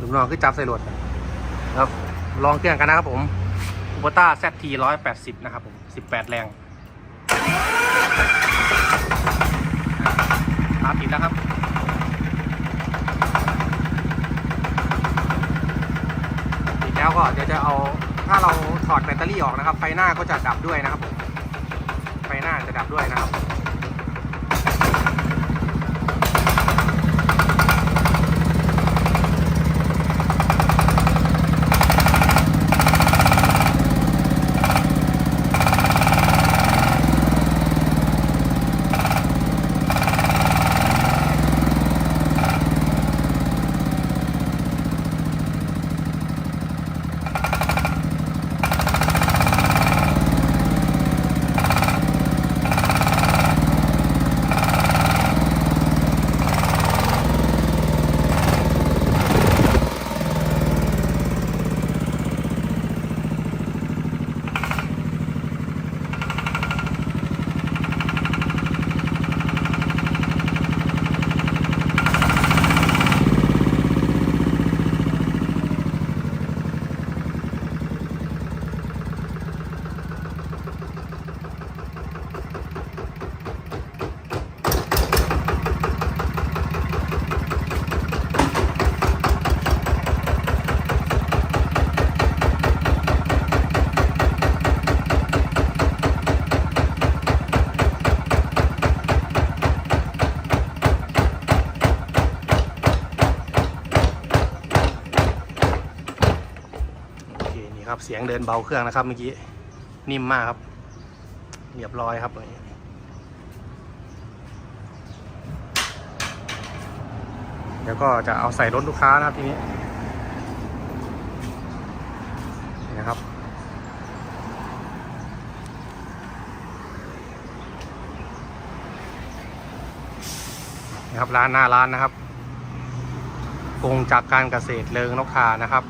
ลูกน้องคือจับใส่รถครับ ลองเครื่องกันนะครับผมอุปต้า ZT 180นะครับผม18แรงตามติดแล้วครับติดแล้วก็เดี๋ยวจะเอาถ้าเราถอดแบตเตอรี่ออกนะครับ ไฟหน้าก็จะดับด้วยนะครับผม ไฟหน้าจะดับด้วยนะครับ นี่ครับเสียงเดินเบาเครื่องนะครับเมื่อกี้นิ่มมากครับเรียบร้อยครับตัวนี้เดี๋ยวก็จะเอาใส่รถลูกค้านะครับทีนี้นะครับนี่ครับร้านหน้าร้านนะครับกงจากการเกษตรเริงนกทานะครับ